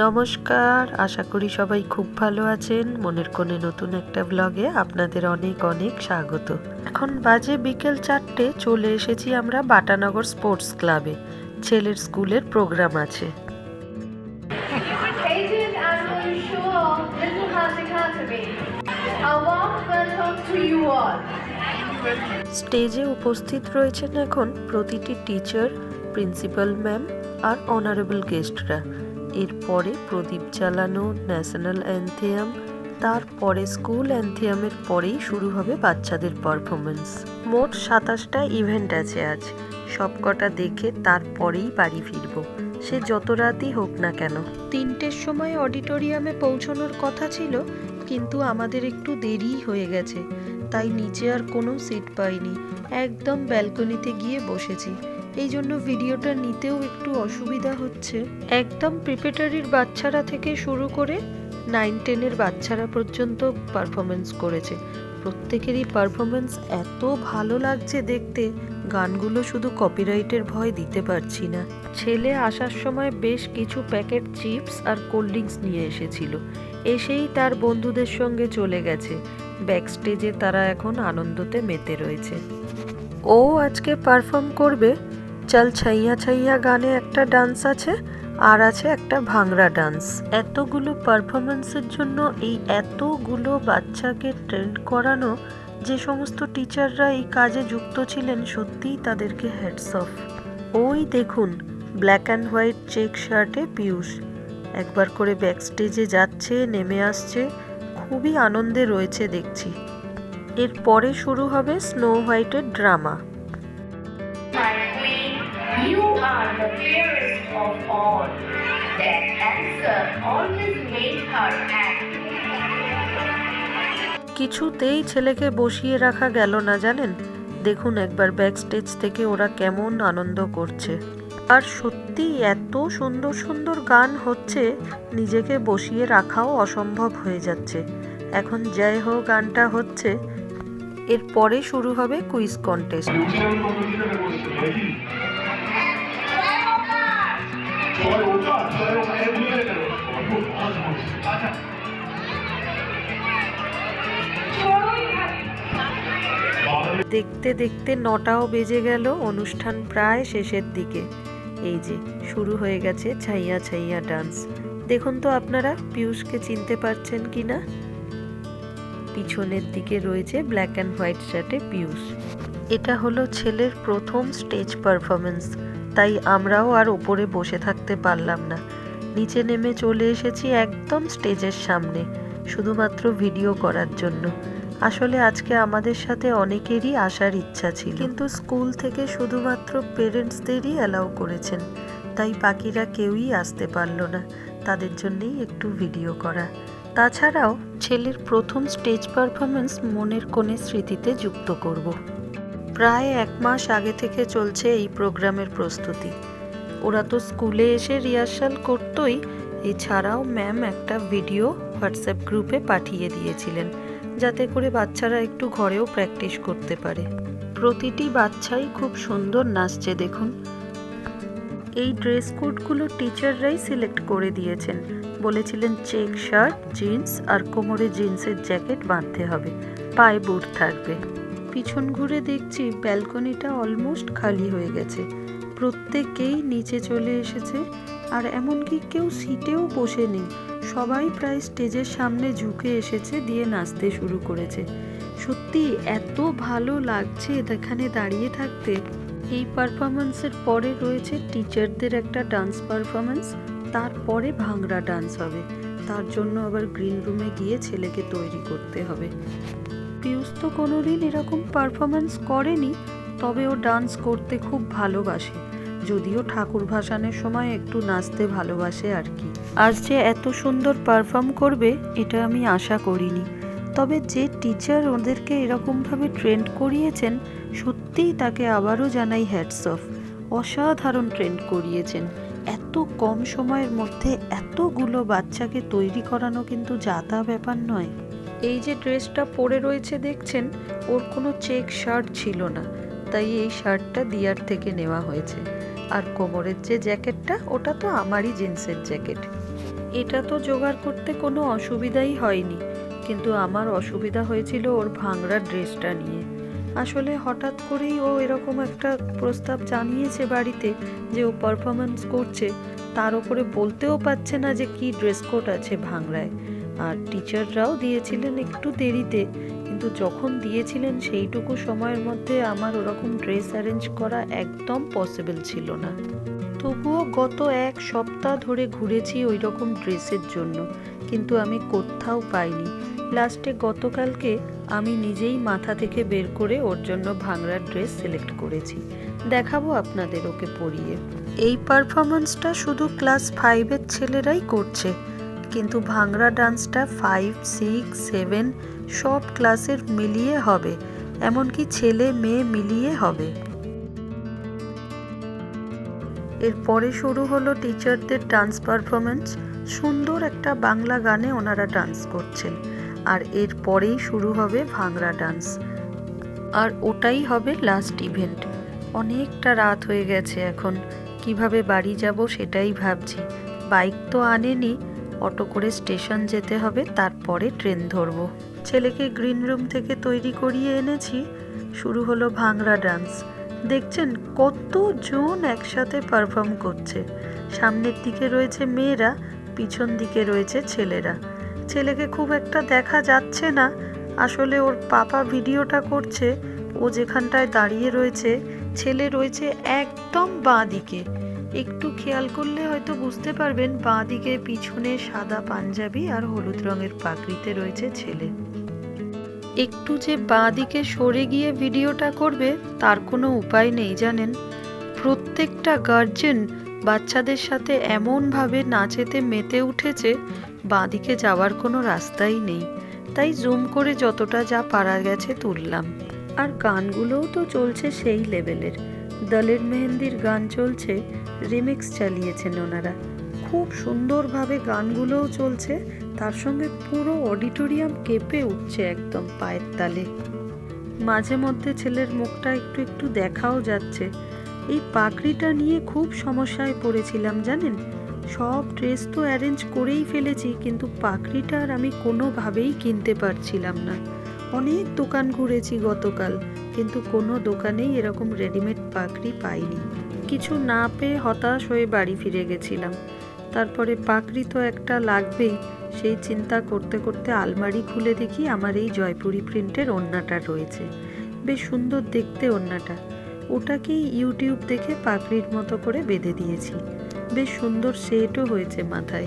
নমস্কার, আশা করি সবাই খুব ভালো আছেন। মনের কোণে নতুন একটা ব্লগে আপনাদের অনেক অনেক স্বাগত। এখন বাজে বিকেল চারটে, চলে এসেছি আমরা বাটানগর স্পোর্টস ক্লাবে। ছেলের স্কুলের প্রোগ্রাম আছে. স্টেজে উপস্থিত রয়েছেন এখন প্রতিটি টিচার প্রিন্সিপাল ম্যাম আর অনারেবল গেস্টরা এরপরে প্রদীপ জ্বালানো, ন্যাশনাল অ্যান্থিয়াম, তারপরে স্কুল অ্যান্থিয়ামের পরেই শুরু হবে বাচ্চাদের পারফরমেন্স মোট সাতাশটা ইভেন্ট আছে আজ। সবকটা দেখে তারপরেই বাড়ি ফিরবো। সে যত রাতই হোক না কেন। তিনটের সময় অডিটোরিয়ামে পৌঁছানোর কথা ছিল, কিন্তু আমাদের একটু দেরিই হয়ে গেছে। তাই নিচে আর কোনো সিট পাইনি। একদম ব্যালকনিতে গিয়ে বসেছি। এই জন্য ভিডিওটা নিতেও একটু অসুবিধা হচ্ছে। একদম প্রিপেটারির বাচ্চারা থেকে শুরু করে নাইন টেনের বাচ্চারা পর্যন্ত পারফরমেন্স করেছে। প্রত্যেকেরই পারফরমেন্স এত ভালো লাগছে দেখতে, গানগুলো শুধু কপিরাইটের ভয় দিতে পারছি না। ছেলে আসার সময় বেশ কিছু প্যাকেট চিপস আর কোল্ড ড্রিঙ্কস নিয়ে এসেছিল। এসেই তার বন্ধুদের সঙ্গে চলে গেছে। ব্যাকস্টেজে তারা এখন আনন্দতে মেতে রয়েছে। ও আজকে পারফর্ম করবে চল ছাইয়া ছাইয়া গানে একটা ডান্স আছে, আর আছে একটা ভাংড়া ডান্স। এতগুলো পারফরমেন্সের জন্য এই এতগুলো বাচ্চাকে ট্রেন্ড করানো, যে সমস্ত টিচাররা এই কাজে যুক্ত ছিলেন, সত্যিই তাদেরকে হেডস অফ ওই দেখুন ব্ল্যাক অ্যান্ড হোয়াইট চেক শার্টে পিয়ুষ। একবার করে ব্যাক স্টেজে যাচ্ছে, নেমে আসছে, খুবই আনন্দে রয়েছে দেখছি। এরপরে শুরু হবে স্নো হোয়াইটের drama fairest of all. That answer always made her act. কিছুতেই ছেলেকে বসিয়ে রাখা গেল না জানেন? দেখুন একবার ব্যাক স্টেজ থেকে ওরা কেমন আনন্দ করছে। আর সত্যি এত সুন্দর সুন্দর গান হচ্ছে নিজেকে বসিয়ে রাখাও অসম্ভব হয়ে যাচ্ছে। এখন জয় হো গানটা হচ্ছে। এরপরে শুরু হবে কুইজ কন্টেস্ট দেখতে দেখতে নটাও বেজে গেল, অনুষ্ঠান প্রায় শেষের দিকে। এই যে, শুরু হয়ে গেছে ছাইয়া ছাইয়া ডান্স। দেখুন তো আপনারা, পিয়ুষকে চিনতে পারছেন কি না? পিছনের দিকে রয়েছে ব্ল্যাক অ্যান্ড হোয়াইট শার্টে পিয়ুষ। এটা হলো ছেলের প্রথম স্টেজ পারফরমেন্স তাই আমরাও আর ওপরে বসে থাকতে পারলাম না। নিচে নেমে চলে এসেছি একদম স্টেজের সামনে, শুধুমাত্র ভিডিও করার জন্য। আসলে আজকে আমাদের সাথে অনেকেরই আসার ইচ্ছা ছিল। কিন্তু স্কুল থেকে শুধুমাত্র পেরেন্টসদেরই অ্যালাউ করেছেন। তাই পাখিরা কেউই আসতে পারল না। তাদের জন্যেই একটু ভিডিও করা। তাছাড়াও ছেলের প্রথম স্টেজ পারফরমেন্স মনের কোণে স্মৃতিতে যুক্ত করব। প্রায় এক মাস আগে থেকে চলছে এই প্রোগ্রামের প্রস্তুতি। ওরা তো স্কুলে এসে রিহার্সাল করতোই, এছাড়াও ম্যাম একটা ভিডিও হোয়াটসঅ্যাপ গ্রুপে পাঠিয়ে দিয়েছিলেন, যাতে করে বাচ্চারা একটু ঘরেও প্র্যাকটিস করতে পারে। প্রতিটি বাচ্চাই খুব সুন্দর নাচছে, দেখুন। এই ড্রেস কোডগুলো টিচাররাই সিলেক্ট করে দিয়েছেন। বলেছিলেন চেক শার্ট, জিন্স আর কোমরে জিন্সের জ্যাকেট বাঁধতে হবে, পায়ে বুট থাকবে। পিছন ঘুরে দেখছি ব্যালকনিটা অলমোস্ট খালি হয়ে গেছে। প্রত্যেকেই নিচে চলে এসেছে, আর এমনকি কেউ সিটেও বসে নেই সবাই প্রায় স্টেজের সামনে ঝুঁকে এসেছে দিয়ে নাচতে শুরু করেছে। সত্যি এত ভালো লাগছে এখানে দাঁড়িয়ে থাকতে। এই পারফরমেন্সের পরে রয়েছে টিচারদের একটা ডান্স পারফরমেন্স তারপরে ভাংড়া ডান্স হবে। তার জন্য আবার গ্রিন রুমে গিয়ে ছেলেকে তৈরি করতে হবে। পিয়ুষ তো কোনোদিন এরকম পারফরমেন্স করেনি, তবে ও ডান্স করতে খুব ভালোবাসে। যদিও ঠাকুর ভাসানের সময় একটু নাচতে ভালোবাসে আর কি। আজ যে এত সুন্দর পারফর্ম করবে, এটা আমি আশা করিনি। তবে যে টিচার ওদেরকে এরকমভাবে ট্রেন্ড করিয়েছেন, সত্যিই তাকে আবারও জানাই হ্যাটস অফ অসাধারণ ট্রেন্ড করিয়েছেন। এত কম সময়ের মধ্যে এতগুলো বাচ্চাকে তৈরি করানো কিন্তু যাতা ব্যাপার নয়। এই যে ড্রেসটা পরে রয়েছে দেখছেন, ওর কোনো চেক শার্ট ছিল না। তাই এই শার্টটা দিয়ার থেকে নেওয়া হয়েছে। আর কোমরের যে জ্যাকেটটা, ওটা তো আমারই জিন্সের জ্যাকেট। এটা তো জোগাড় করতে কোনো অসুবিধাই হয়নি। কিন্তু আমার অসুবিধা হয়েছিল ওর ভাঙড়া ড্রেসটা নিয়ে। আসলে হঠাৎ করেই ও এরকম একটা প্রস্তাব জানিয়েছে বাড়িতে যে ও পারফরমেন্স করছে, তার উপরে বলতেও পারছে না যে কি ড্রেস কোড আছে ভাঙড়ায়। আর টিচাররাও দিয়েছিলেন একটু দেরিতে, কিন্তু যখন দিয়েছিলেন সেইটুকু সময়ের মধ্যে আমার ওরকম ড্রেস অ্যারেঞ্জ করা একদম পসিবল ছিল না। তবুও গত এক সপ্তাহ ধরে ঘুরেছি ওই রকম ড্রেসের জন্য, কিন্তু আমি কোথাও পাইনি। লাস্টে গতকালকে আমি নিজেই মাথা থেকে বের করে ওর জন্য ভাঙড়ার ড্রেস সিলেক্ট করেছি। দেখাবো আপনাদের ওকে পরিয়ে। এই পারফরমেন্সটা শুধু ক্লাস ফাইভের ছেলেরাই করছে। কিন্তু ভাংড়া ডান্সটা ফাইভ সিক্স সেভেন সব ক্লাসের মিলিয়ে হবে, এমনকি ছেলে, মেয়ে মিলিয়ে হবে। এরপরে শুরু হলো টিচারদের ডান্স পারফরমেন্স সুন্দর একটা বাংলা গানে ওনারা ডান্স করছেন, আর এরপরেই শুরু হবে ভাংড়া ডান্স আর ওটাই হবে লাস্ট ইভেন্ট অনেকটা রাত হয়ে গেছে এখন, কীভাবে বাড়ি যাব সেটাই ভাবছি। বাইক তো আনেনি অটো করে স্টেশন যেতে হবে, তারপরে ট্রেন ধরবো। ছেলেকে গ্রিন রুম থেকে তৈরি করিয়ে এনেছি। শুরু হলো ভাংড়া ডান্স। দেখছেন কতজন একসাথে পারফর্ম করছে। সামনের দিকে রয়েছে মেয়েরা, পিছন দিকে রয়েছে ছেলেরা। ছেলেকে খুব একটা দেখা যাচ্ছে না। আসলে ওর পাপা ভিডিওটা করছে। ও যেখানটায় দাঁড়িয়ে রয়েছে, ছেলে রয়েছে একদম বাঁ দিকে। একটু খেয়াল করলে হয়তো বুঝতে পারবেন বাঁ দিকে পিছনে সাদা পাঞ্জাবি আর হলুদ রঙের পাগড়িতে রয়েছে ছেলে। একটু যে বাঁ দিকে সরে গিয়ে ভিডিওটা করবে, তার কোনো উপায় নেই জানেন। প্রত্যেকটা গার্জেন বাচ্চাদের সাথে এমনভাবে নাচেতে মেতে উঠেছে বাঁ দিকে যাওয়ার কোনো রাস্তাই নেই। তাই জুম করে যতটা যা পারা গেছে তুললাম। আর গানগুলোও তো চলছে সেই লেভেলের। দলের মেহেন্দির গান চলছে, রিমিক্স চালিয়েছেন ওনারা। খুব সুন্দরভাবে গানগুলোও চলছে, তার সঙ্গে পুরো অডিটোরিয়াম কেঁপে উঠছে একদম পায়ের তালে। মাঝে মধ্যে ছেলের মুখটা একটু একটু দেখাও যাচ্ছে। এই পাগড়িটা নিয়ে খুব সমস্যায় পড়েছিলাম, জানেন? সব ড্রেস তো অ্যারেঞ্জ করেই ফেলেছি, কিন্তু পাগড়িটা আর আমি কোনোভাবেই কিনতে পারছিলাম না। অনেক দোকান ঘুরেছি গতকাল। কিন্তু কোনো দোকানেই এরকম রেডিমেড পাগড়ি পাইনি। কিছু না পেয়ে হতাশ হয়ে বাড়ি ফিরে গেছিলাম। তারপরে পাগড়ি তো একটা লাগবেই, সেই চিন্তা করতে করতে আলমারি খুলে দেখি আমার এই জয়পুরি প্রিন্টের ওড়নাটা রয়েছে। বেশ সুন্দর দেখতে ওড়নাটা। ওটাকেই ইউটিউব দেখে পাগড়ির মতো করে বেঁধে দিয়েছি। বেশ সুন্দর সেটও হয়েছে মাথায়।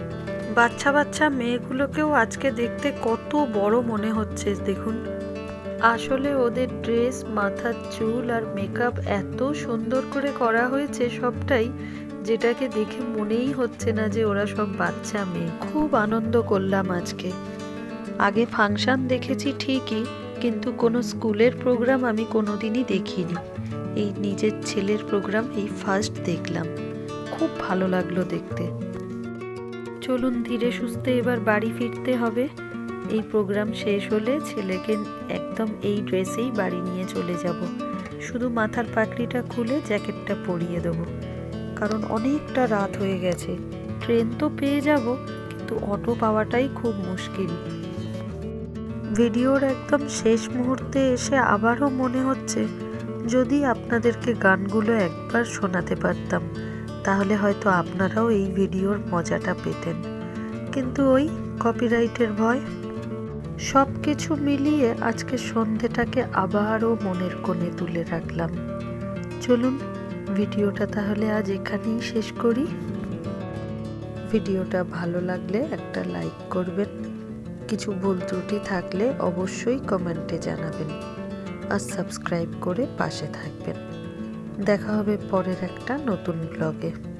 বাচ্চা বাচ্চা মেয়েগুলোকেও আজকে দেখতে কত বড় মনে হচ্ছে, দেখুন। আসলে ওদের ড্রেস, মাথার চুল আর মেকআপ এত সুন্দর করে করা হয়েছে সবটাই যেটাকে দেখে মনেই হচ্ছে না যে ওরা সব বাচ্চা মেয়ে। খুব আনন্দ করলাম আজকে। আগে ফাংশন দেখেছি ঠিকই, কিন্তু কোনো স্কুলের প্রোগ্রাম আমি কোনোদিনই দেখিনি। এই নিজের ছেলের প্রোগ্রাম এই ফার্স্ট দেখলাম। খুব ভালো লাগল দেখতে। চলুন ধীরে সুস্থে এবার বাড়ি ফিরতে হবে। এই প্রোগ্রাম শেষ হলে ছেলেকে একদম এই ড্রেসেই বাড়ি নিয়ে চলে যাব। শুধু মাথার পাকড়িটা খুলে জ্যাকেটটা পরিয়ে দেবো। কারণ অনেকটা রাত হয়ে গেছে। ট্রেন তো পেয়ে যাব, কিন্তু অটো পাওয়াটাই খুব মুশকিল। ভিডিওর একদম শেষ মুহূর্তে এসে আবারও মনে হচ্ছে, যদি আপনাদেরকে গানগুলো একবার শোনাতে পারতাম, তাহলে হয়তো আপনারাও এই ভিডিওর মজাটা পেতেন। কিন্তু ওই কপিরাইটের ভয় সব কিছু মিলিয়ে আজকে সন্ধেটাকে আবারও মনের কোণে তুলে রাখলাম। চলুন, ভিডিওটা তাহলে আজ এখানেই শেষ করি। ভিডিওটা ভালো লাগলে একটা লাইক করবেন। কিছু ভুল ত্রুটি থাকলে অবশ্যই কমেন্টে জানাবেন আর সাবস্ক্রাইব করে পাশে থাকবেন। দেখা হবে পরের একটা নতুন ব্লগে।